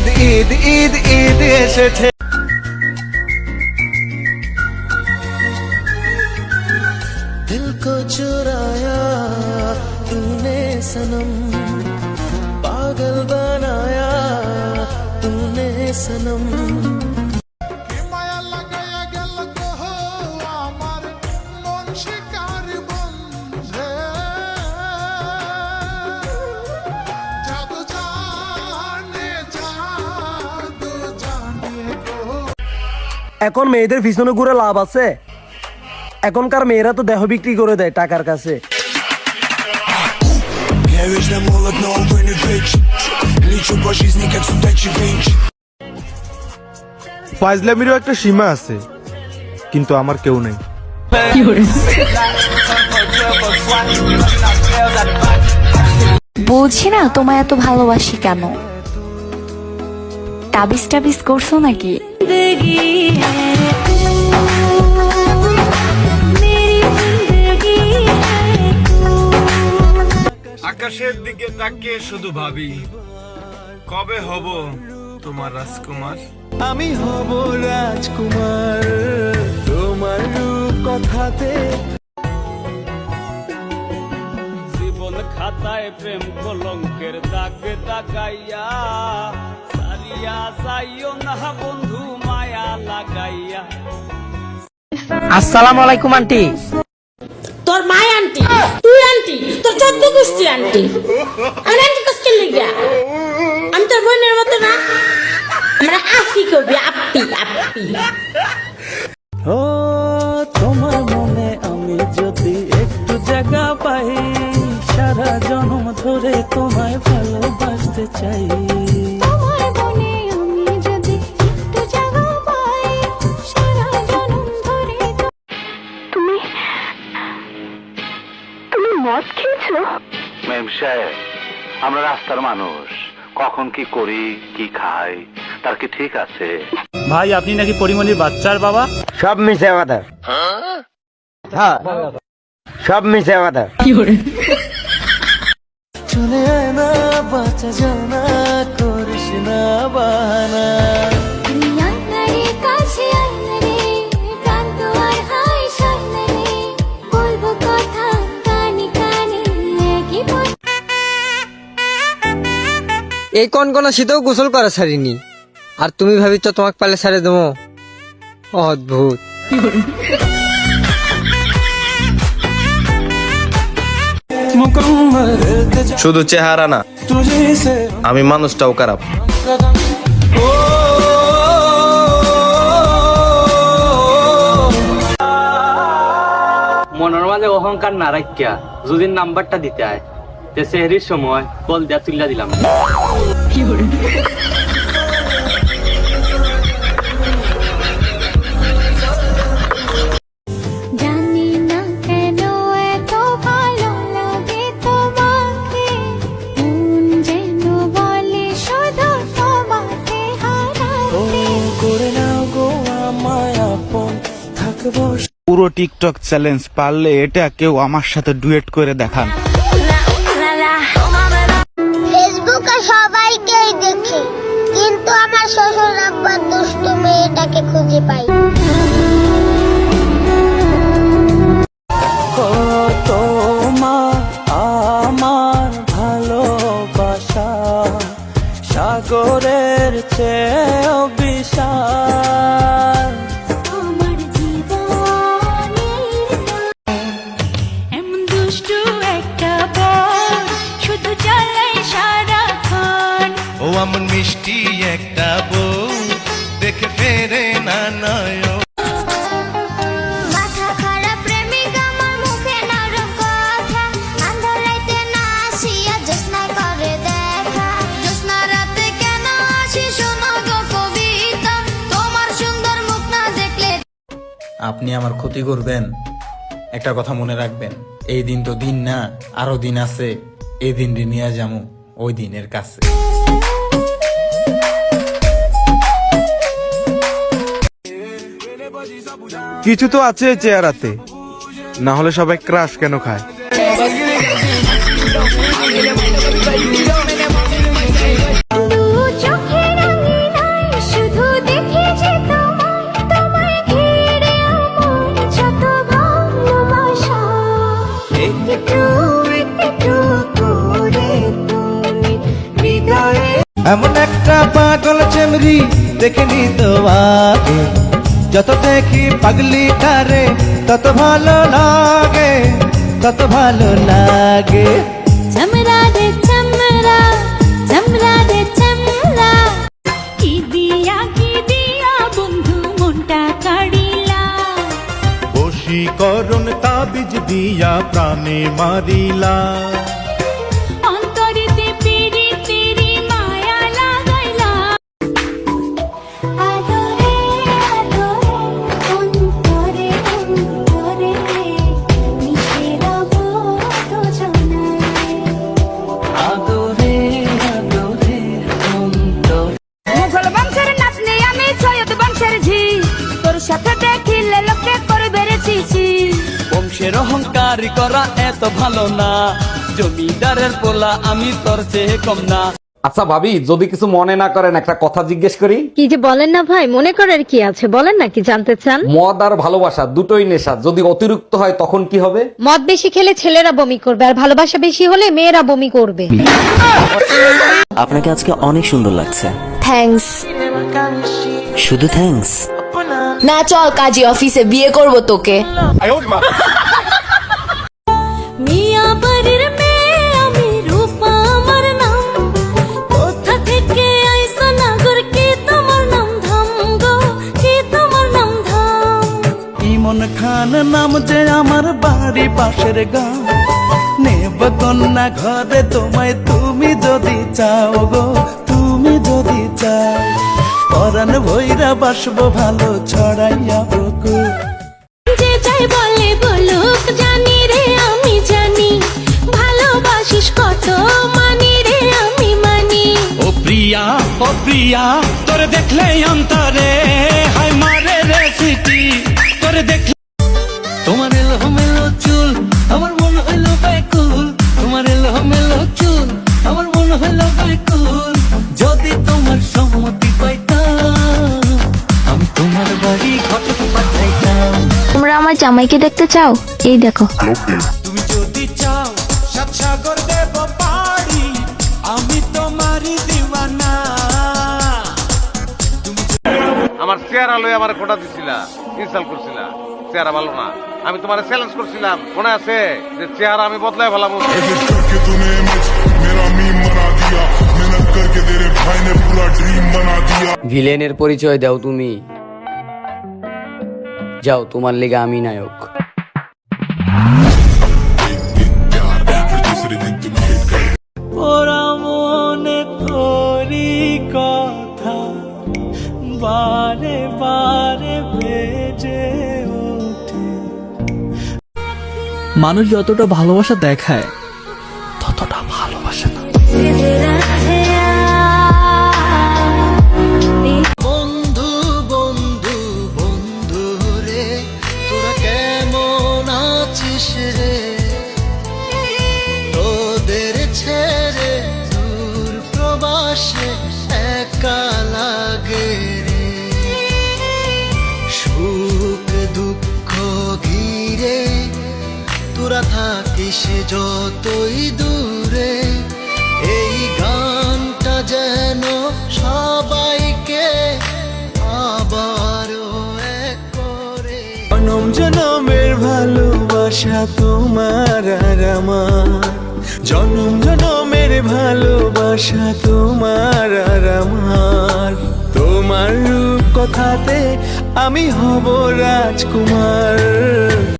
ঈদ ঈদ ঈদ ঈদ এসেছে दिल को चुराया तूने सनम पागल बनाया तूने सनम এখন মেয়েদের পিছনে ঘুরে লাভ আছে। এখনকার মেয়েরা তো দেহ বিক্রি করে দেয় টাকার কাছে। ফাইজলামিরও একটা সীমা আছে কিন্তু আমার কেউ নেই। বলছি না তোমায় এত ভালোবাসি কেন? টাবিস টাবিস করছ নাকি? আকাশের দিকে তাকিয়ে শুধু ভাবি কবে হব তোমার রাজকুমার আমি হব রাজকুমার তোমার রূপ কথাতে জীবন খাতায় প্রেম কলঙ্কের দাগে দাগাইয়া সারিয়া যাইও না বন্ধু লাগাইয়া আসসালামু আলাইকুম আন্টি। তোর মাই আন্টি তুই আন্টি তোর চোদ্দ গোষ্ঠী আন্টি। আমি আন্টি কষ্টের লিগা আমি তোর বোনের মতো না। আমরা আপি করবি আপি আপি। ও তোমার মনে আমি যদি একটু জায়গা পাই সারা জন্ম ধরে তোমায় ভালোবাসতে চাই। সাহেব আমরা রাস্তার মানুষ। কখন কি করি কি খাই তার কি ঠিক আছে? ভাই আপনি নাকি পরিমণির বাচ্চার বাবা? সব মিশে কথা। হ্যাঁ। সব মিশে কথা। চলে আয় না বাঁচা জানা করিস না বাহানা। এই কনকনা শীতেও গোসল করা ছাড়িনি। আর তুমি ভাবিছ তোমাকে পালে ছাড়ে দেবো? অদ্ভুত। শুধু চেহারা না আমি মানুষটাও খারাপ। মনের মাঝে অহংকার না রাখিয়া যদি নাম্বারটা দিতে হয়। তে সেহরির সময় কল দেয়া তুল্লা দিলাম। জানি না কেন এত ভালো লাগে তোমাকে। যেন বলে শুধু তোমাকে ও হারাতে করে নাও গো আমায় আপন থাকব পুরো টিকটক চ্যালেঞ্জ পারলে এটা কেউ আমার সাথে ডুয়েট করে দেখান। সবাইকেই দেখি। কিন্তু আমার শ্বশুর আব্বার দুষ্ট মেয়েটাকে খুঁজে পাই। আমার ভালোবাসা সাগরের চেয়েও কবিতা? তোমার সুন্দর মুখ না দেখলে আপনি আমার ক্ষতি করবেন। একটা কথা মনে রাখবেন এই দিন তো দিন না আরও দিন আছে। এই দিন নিয়ে যাব ওই দিনের কাছে। কিছু তো আছে চেহারাতে। না হলে সবাই ক্রাশ কেন খায়? এমন একটা পাগল চেমরি দেখে নি তো যত দেখি পাগলি টারে তত ভালো লাগে তত ভালো লাগে। চমরা রে চমরা চমরা রে চমরা কি দিয়া কি দিয়া বন্ধু মনটা কাড়িলা। বশীকরণ তাবিজ দিয়া প্রাণে মারিলা। এত ভালো না। জমিদারের পোলা আমি তোর চেয়ে কম না। আচ্ছা ভাবি যদি কিছু মনে না করেন একটা কথা জিজ্ঞেস করি। কি যে বলেন না ভাই মনে করার কি আছে? বলেন না কি জানতে চান? মদ আর ভালোবাসা দুটোই নেশা। যদি অতিরিক্ত হয় তখন কি হবে? মদ বেশি খেলে ছেলেরা বমি করবে আর ভালোবাসা বেশি হলে মেয়েরা বমি করবে। আপনাকে আজকে অনেক সুন্দর লাগছে। থ্যাঙ্কস শুধু থ্যাঙ্কস না চল কাজী অফিসে বিয়ে করব তোকে। খান নাম যে আমার বাড়ি পাশের গাঁ। নেব কন্যা ঘরে তোমায় তুমি যদি চাও গো তুমি যদি চাও। পরাণ ভৈরা বাসবো ভালো ছড়াইয়া বুকু যে যাই বলে বলুক জানি রে আমি জানি। ভালোবাসিস কত মানি রে আমি মানি। ও প্রিয়া ও প্রিয়া তোরে দেখলে অন্তরে হাই মারে রে সিটি তোরে দেখলে জামাইকে দেখতে চাও? এই দেখো। তুমি যদি চাও দেব পাড়ি আমি দিওয়ানা। আমার চেহারা আমার দিছিলা ইনসাল করছিলা। চেহারা ভালো না। আমি তোমার চ্যালেঞ্জ করছিলাম। মনে আছে যে চেহারা আমি বদলাই ফেলাম ভিলেনের পরিচয় দাও তুমি। যাও তোমার লেগে আমি নায়ক। ওরা মনে কথা বারে বারে বেজে মানুষ যতটা ভালোবাসা দেখায় থাকিস যতই দূরে, এই গানটা যেন সবাইকে আবারও এক করে। জনম, জনমের ভালোবাসা তোমার আর আমার। জনম, জনমের ভালোবাসা তোমার আর আমার। তোমার রূপ কথাতে আমি হব রাজকুমার।